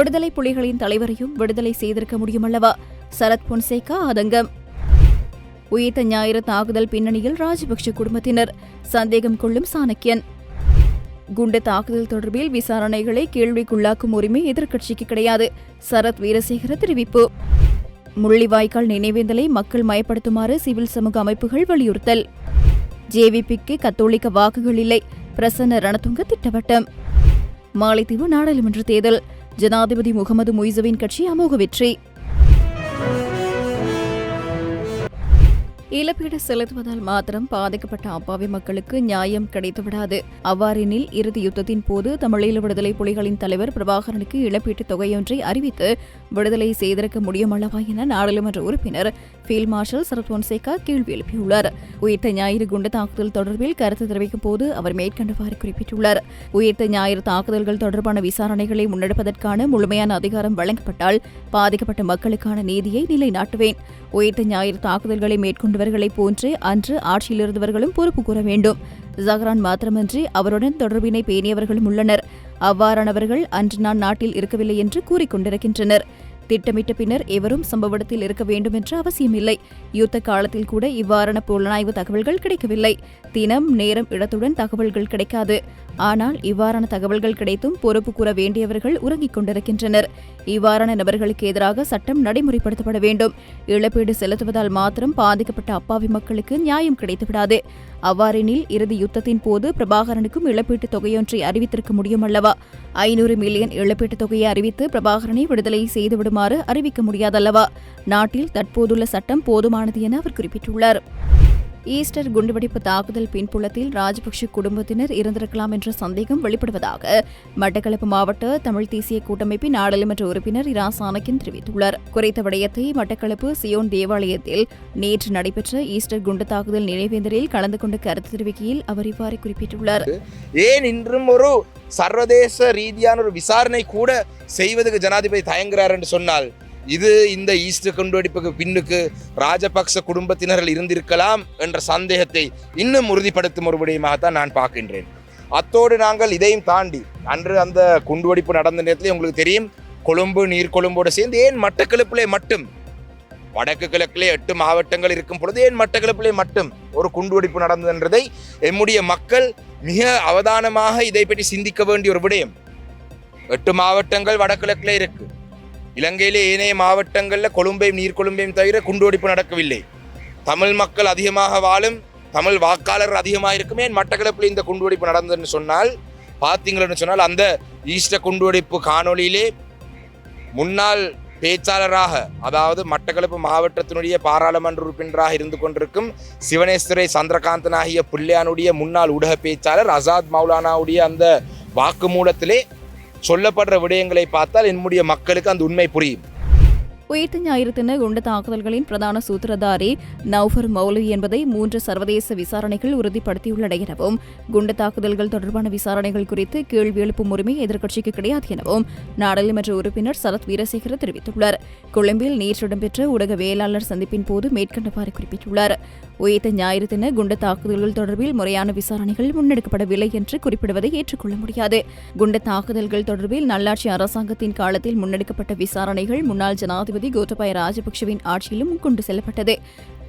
விடுதலை புலிகளின் தலைவரையும் விடுதலை செய்திருக்க முடியுமல்லவா? சரத் பொன்சேகா ஆதங்கம் உயிர்த்த ஞாயிறு தாக்குதல் பின்னணியில் ராஜபக்ஷ குடும்பத்தினர். சந்தேகம் கொள்ளும் சாணக்கியன். குண்டு தாக்குதல் தொடர்பில் விசாரணைகளை கேள்விக்குள்ளாக்கும் உரிமை எதிர்க்கட்சிக்கு கிடையாது. சரத் வீரசேகர தெரிவிப்பு. முள்ளிவாய்க்கால் நினைவேந்தலை மக்கள் மயப்படுத்துமாறு சிவில் சமூக அமைப்புகள் வலியுறுத்தல். ஜேவிபிக்கு கத்தோலிக்க வாக்குகள் இல்லை. பிரசன்ன ரணதுங்க திட்டவட்டம். மாலைத்தீவு நாடாளுமன்ற தேர்தல். ஜனாதிபதி முகமது மொய்சுவின் கட்சி அமோக வெற்றி. இழப்பீடு செலுத்துவதால் மாத்திரம் பாதிக்கப்பட்ட அப்பாவி மக்களுக்கு நியாயம் கிடைத்துவிடாது. அவ்வாறெனில் இறுதி யுத்தத்தின் போது தமிழீழ விடுதலை புலிகளின் தலைவர் பிரபாகரனுக்கு இழப்பீட்டுத் தொகையொன்றை அறிவித்து விடுதலை செய்திருக்க முடியுமல்லவா என நாடாளுமன்ற உறுப்பினர் ஃபீல்ட் மார்ஷல் சரத் பொன்சேகா கேள்வி எழுப்பியுள்ளார். உயிர்த்த ஞாயிறு குண்டு தாக்குதல் தொடர்பில் கருத்து தெரிவிக்கும் போது அவர் மேற்கண்டவாறு குறிப்பிட்டுள்ளார். உயிர்த்த ஞாயிறு தாக்குதல்கள் தொடர்பான விசாரணைகளை முன்னெடுப்பதற்கான முழுமையான அதிகாரம் வழங்கப்பட்டால் பாதிக்கப்பட்ட மக்களுக்கான நீதியை நிலைநாட்டுவேன். உயிர்த்த ஞாயிறு தாக்குதல்களை மேற்கொண்டு இருந்தவர்களைப் போன்று அன்று ஆட்சியில் இருந்தவர்களும் பொறுப்பு கூற வேண்டும். ஜஹ்ரான் மாத்திரமன்றி அவருடன் தொடர்பினை பேணியவர்களும் உள்ளனர். அவ்வாறானவர்கள் அன்று நான் நாட்டில் இருக்கவில்லை என்று கூறிக்கொண்டிருக்கின்றனர் திட்டமிட்ட பின்னர் எவரும் சம்பவ இடத்தில் இருக்க வேண்டும் என்ற அவசியமில்லை. யுத்த காலத்தில் கூட இவ்வாறான புலனாய்வு தகவல்கள் கிடைக்கவில்லை. தினம் நேரம் இடத்துடன் தகவல்கள் கிடைக்காது. ஆனால் இவ்வாறான தகவல்கள் கிடைத்தும் பொறுப்பு கூற வேண்டியவர்கள் உறங்கிக் கொண்டிருக்கின்றனர். இவ்வாறான நபர்களுக்கு எதிராக சட்டம் நடைமுறைப்படுத்தப்பட வேண்டும். இழப்பீடு செலுத்துவதால் மாத்திரம் பாதிக்கப்பட்ட அப்பாவி மக்களுக்கு நியாயம் கிடைத்துவிடாது. அவ்வாறெனில் இறுதி யுத்தத்தின் போது பிரபாகரனுக்கும் இழப்பீட்டுத் தொகையொன்றை அறிவித்திருக்க முடியும் அல்லவா? ஐநூறு மில்லியன் இழப்பீட்டுத் தொகையை அறிவித்து பிரபாகரனை விடுதலை செய்துவிடுமாறு அறிவிக்க முடியாதல்லவா? நாட்டில் தற்போதுள்ள சட்டம் போதுமானது என அவர் குறிப்பிட்டுள்ளார். ஈஸ்டர் குண்டுவெடிப்பு தாக்குதல் பின்புலத்தில் ராஜபக்ஷ குடும்பத்தினர் இருந்திருக்கலாம் என்ற சந்தேகம் வெளிப்படுவதாக மட்டக்களப்பு மாவட்ட தமிழ் தேசிய கூட்டமைப்பின் நாடாளுமன்ற உறுப்பினர் இரா. சாணக்கின் தெரிவித்துள்ளார். குறித்த விடயத்தை மட்டக்களப்பு சியோன் தேவாலயத்தில் நேற்று நடைபெற்ற ஈஸ்டர் குண்டு தாக்குதல் நினைவேந்தலில் கலந்து கொண்டு கருத்து தெரிவிக்கையில் அவர் இவ்வாறு குறிப்பிட்டுள்ளார். ஏன் இன்றும் ஒரு சர்வதேச ரீதியான ஒரு விசாரணை கூட செய்வதற்கு ஜனாதிபதி தயங்குகிறார் என்று சொன்னால்? இது இந்த ஈஸ்டர் குண்டுவெடிப்புக்கு பின்னுக்கு ராஜபக்ச குடும்பத்தினர்கள் இருந்திருக்கலாம் என்ற சந்தேகத்தை இன்னும் உறுதிப்படுத்தும் ஒரு விடயமாகத்தான் நான் பார்க்கின்றேன். அத்தோடு நாங்கள் இதையும் தாண்டி அன்று அந்த குண்டுவெடிப்பு நடந்த நேரத்தில் உங்களுக்கு தெரியும் கொழும்பு நீர்கொழும்போடு சேர்ந்து ஏன் மட்டக்களப்பிலே மட்டும் வடக்கு கிழக்கிலே எட்டு மாவட்டங்கள் இருக்கும் பொழுது ஏன் மட்டக்களப்பிலே மட்டும் ஒரு குண்டுவெடிப்பு நடந்ததுன்றதை எம்முடைய மக்கள் மிக அவதானமாக இதை பற்றி சிந்திக்க வேண்டிய ஒரு விடயம். எட்டு மாவட்டங்கள் வடகிழக்கிலே இருக்குது இலங்கையிலே ஏனைய மாவட்டங்களில் கொழும்பையும் நீர்கொழும்பையும் தவிர குண்டுவெடிப்பு நடக்கவில்லை. தமிழ் மக்கள் அதிகமாக வாழும் தமிழ் வாக்காளர் அதிகமாக இருக்குமே மட்டக்களப்பில் இந்த குண்டுவெடிப்பு நடந்ததுன்னு சொன்னால் பார்த்தீங்களன்னு சொன்னால் அந்த ஈஸ்டர் குண்டுவெடிப்பு காணொளியிலே முன்னாள் பேச்சாளராக அதாவது மட்டக்களப்பு மாவட்டத்தினுடைய பாராளுமன்ற உறுப்பினராக இருந்து கொண்டிருக்கும் சிவனேஸ்வரை சந்திரகாந்தன் ஆகிய பிள்ளையானுடைய முன்னாள் ஊடக பேச்சாளர் அசாத் மௌலானாவுடைய அந்த வாக்குமூலத்திலே சொல்லப்படுற விடயங்களை பார்த்தால் என்னுடைய மக்களுக்கு அந்த உண்மை புரியும். உயிர்த்த ஞாயிறு தின குண்டு தாக்குதல்களின் பிரதான சூத்திரதாரி நௌஃபர் மௌலி என்பதை மூன்று சர்வதேச விசாரணைகள் உறுதிப்படுத்தியுள்ளன எனவும் குண்டு தாக்குதல்கள் தொடர்பான விசாரணைகள் குறித்து கேள்வி எழுப்பும் உரிமை எதிர்க்கட்சிக்கு கிடையாது எனவும் நாடாளுமன்ற உறுப்பினர் சரத் வீரசேகர தெரிவித்துள்ளார். கொழும்பில் நேற்று இடம்பெற்ற ஊடகவியலாளர் சந்திப்பின் போது மேற்கண்டவாறு குறிப்பிட்டுள்ளார். உயிர்த்த ஞாயிறு தின குண்டு தாக்குதல்கள் தொடர்பில் முறையான விசாரணைகள் முன்னெடுக்கப்படவில்லை என்று குறிப்பிடுவதை ஏற்றுக்கொள்ள முடியாது. குண்டு தாக்குதல்கள் தொடர்பில் நல்லாட்சி அரசாங்கத்தின் காலத்தில் முன்னெடுக்கப்பட்ட விசாரணைகள் முன்னாள் ஜனாதிபதி கோட்டபாய ராஜபக்சவின் ஆட்சியிலும் கொண்டு செல்லப்பட்டது.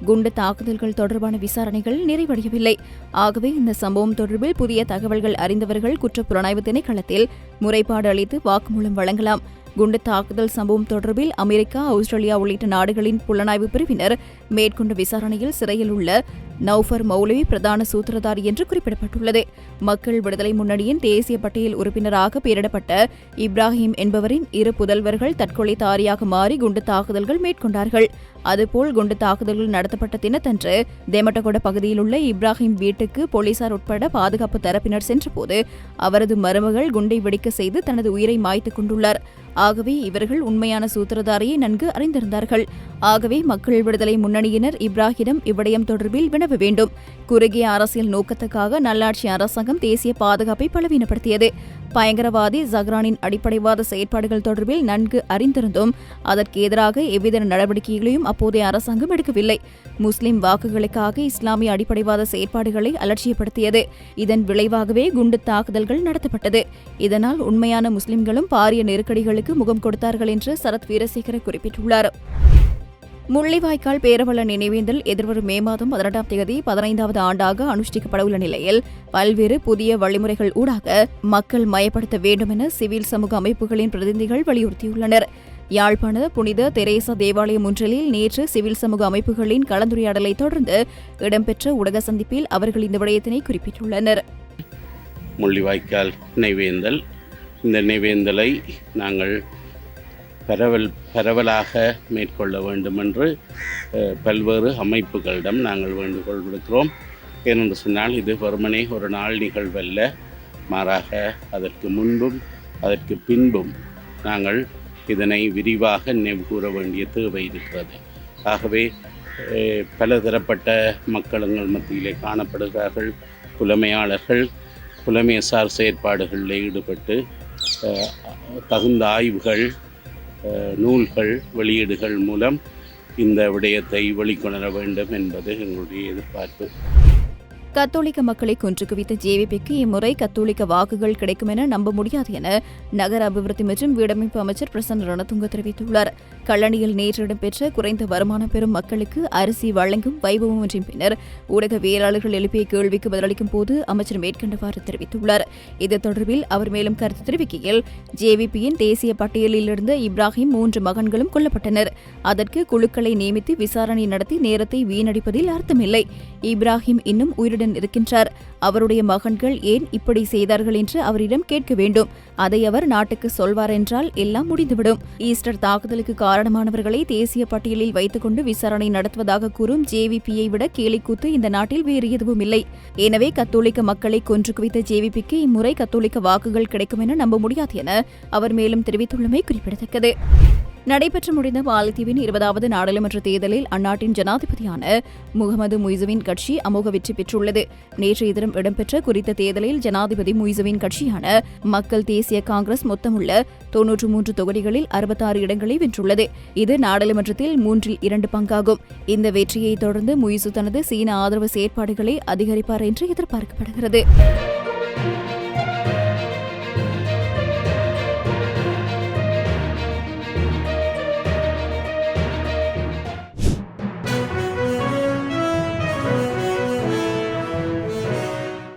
குண்டு தாக்குதல்கள் தொடர்பான விசாரணைகள் நிறைவடையவில்லை. ஆகவே இந்த சம்பவம் தொடர்பில் புதிய தகவல்கள் அறிந்தவர்கள் குற்றப் புலனாய்வு திணைக்களத்தில் முறைப்பாடு அளித்து வாக்குமூலம் வழங்கலாம். குண்டு தாக்குதல் சம்பவம் தொடர்பில் அமெரிக்கா ஆஸ்திரேலியா உள்ளிட்ட நாடுகளின் புலனாய்வு பிரிவினர் மேற்கொண்ட விசாரணையில் சிறையில் உள்ள நௌஃபர் மௌலவி பிரதான சூத்திரதாரி என்று குறிப்பிடப்பட்டுள்ளது. மக்கள் விடுதலை முன்னணியின் தேசிய பட்டியல் உறுப்பினராக பெயரிடப்பட்ட இப்ராஹிம் என்பவரின் இரு புதல்வர்கள் தற்கொலை தாரியாக மாறி குண்டு தாக்குதல்கள் மேற்கொண்டார்கள். அதுபோல் குண்டு தாக்குதல்கள் நடத்தப்பட்ட தினத்தன்று தேமட்டகொட பகுதியில் உள்ள இப்ராஹிம் வீட்டுக்கு போலீசார் உட்பட பாதுகாப்பு தரப்பினர் சென்றபோது அவரது மருமகள் குண்டை வெடிக்க செய்து தனது உயிரை மாய்த்துக் கொண்டுள்ளார். ஆகவே இவர்கள் உண்மையான சூத்திரதாரியை நன்கு அறிந்திருந்தார்கள். ஆகவே மக்கள் விடுதலை முன்னணியினர் இப்ராஹிடம் இவ்விடயம் தொடர்பில் வினவ வேண்டும். குறுகிய அரசியல் நோக்கத்துக்காக நல்லாட்சி அரசாங்கம் தேசிய பாதுகாப்பை பலவீனப்படுத்தியது. பயங்கரவாதி ஜஹ்ரானின் அடிப்படைவாத செயற்பாடுகள் தொடர்பில் நன்கு அறிந்திருந்தும் அதற்கு எதிராக எவ்வித நடவடிக்கைகளையும் அப்போதைய அரசாங்கம் எடுக்கவில்லை. முஸ்லிம் வாக்குகளுக்காக இஸ்லாமிய அடிப்படைவாத செயற்பாடுகளை அலட்சியப்படுத்தியது. இதன் விளைவாகவே குண்டு தாக்குதல்கள் நடத்தப்பட்டது. இதனால் உண்மையான முஸ்லிம்களும் பாரிய நெருக்கடிகளுக்கு முகம் கொடுத்தார்கள் என்று சரத் வீரசேகர குறிப்பிட்டுள்ளார். முள்ளிவாய்க்கால் பேரவள நினைவேந்தல் எதிர்வரும் மே மாதம் பதினெட்டாம் தேதி பதினைந்தாவது ஆண்டாக அனுஷ்டிக்கப்படவுள்ள நிலையில் பல்வேறு புதிய வழிமுறைகள் ஊடாக மக்கள் மயப்படுத்த வேண்டும் என சிவில் சமூக அமைப்புகளின் பிரதிநிதிகள் வலியுறுத்தியுள்ளனர். யாழ்ப்பாண புனித தெரேசா தேவாலயம் ஒன்றிலில் நேற்று சிவில் சமூக அமைப்புகளின் கலந்துரையாடலை தொடர்ந்து இடம்பெற்ற ஊடக சந்திப்பில் அவர்கள் இந்த விடயத்தினை குறிப்பிட்டுள்ளனர். முள்ளிவாய்க்கால் நினைவேந்தல். இந்த நினைவேந்தலை நாங்கள் பரவல் பரவலாக மேற்கொள்ள வேண்டும் என்று பல்வேறு அமைப்புகளிடம் நாங்கள் வேண்டுகோள் விடுக்கிறோம். ஏனென்று சொன்னால் இது வெறுமனே ஒரு நாள் நிகழ்வல்ல. மாறாக அதற்கு முன்பும் அதற்கு பின்பும் நாங்கள் இதனை விரிவாக நினைவு கூற வேண்டிய தேவை இருக்கிறது. ஆகவே பலதரப்பட்ட மக்கள் எங்கள் மத்தியிலே காணப்படுகிறார்கள். புலமையாளர்கள் புலமையசார் செயற்பாடுகளில் ஈடுபட்டு தகுந்த ஆய்வுகள் நூல்கள் வெளியீடுகள் மூலம் இந்த விடயத்தை வெளிக்கொணர வேண்டும் என்பது எங்களுடைய எதிர்பார்ப்பு. கத்தோலிக்க மக்களை கொன்று குவித்த ஜேவிபிக்கு இம்முறை கத்தோலிக்க வாக்குகள் கிடைக்கும் என நம்ப முடியாது என நகர அபிவிருத்தி மற்றும் வீடமைப்பு அமைச்சர் பிரசன்ன ரணதுங்க தெரிவித்துள்ளார். கல்லணியில் நேற்று இடம்பெற்ற குறைந்த வருமானம் பெறும் மக்களுக்கு அரிசி வழங்கும் வைபவம் ஒன்றின் பின்னர் ஊடகவியலாளர்கள் எழுப்பிய கேள்விக்கு பதிலளிக்கும் போது அமைச்சர் மேற்கண்டவாறு தெரிவித்துள்ளார். இது தொடர்பில் அவர் மேலும் கருத்து தெரிவிக்கையில் ஜேவிபியின் தேசிய பட்டியலில் இருந்த இப்ராஹிம் மூன்று மகன்களும் கொல்லப்பட்டனர். அதற்கு குழுக்களை நியமித்து விசாரணை நடத்தி நேரத்தை வீணடிப்பதில் அர்த்தமில்லை. இப்ராஹிம் இன்னும் உயிருடன் இருக்கின்றார். அவருடைய மகன்கள் ஏன் இப்படி செய்தார்கள் என்று அவரிடம் கேட்க வேண்டும். அதை அவர் நாட்டுக்கு சொல்வார் என்றால் எல்லாம் முடிந்துவிடும். ஈஸ்டர் தாக்குதலுக்கு காரணமானவர்களை தேசிய பட்டியலில் வைத்துக்கொண்டு விசாரணை நடத்துவதாக கூறும் ஜேவிபியை விட கேலிக்கூத்து இந்த நாட்டில் வேறு எதுவும் இல்லை. எனவே கத்தோலிக்க மக்களை கொன்று குவித்த ஜேவிபிக்கு இம்முறை கத்தோலிக்க வாக்குகள் கிடைக்கும் என நம்ப முடியாது என அவர் மேலும் தெரிவித்துள்ளமை குறிப்பிடத்தக்கது. நடைபெற்று முடிந்த மாலத்தீவின் இருபதாவது நாடாளுமன்ற தேர்தலில் அந்நாட்டின் ஜனாதிபதியான முகமது முய்சுவின் கட்சி அமோக வெற்றி பெற்றுள்ளது. நேற்றைய தினம் இடம்பெற்ற குறித்த தேர்தலில் ஜனாதிபதி முய்சுவின் கட்சியான மக்கள் தேசிய காங்கிரஸ் மொத்தமுள்ள தொன்னூற்று மூன்று தொகுதிகளில் அறுபத்தாறு இடங்களை வென்றுள்ளது. இது நாடாளுமன்றத்தில் மூன்றில் இரண்டு பங்காகும். இந்த வெற்றியை தொடர்ந்து முய்சு தனது சீன ஆதரவு செயற்பாடுகளை அதிகரிப்பார் என்று எதிர்பார்க்கப்படுகிறது.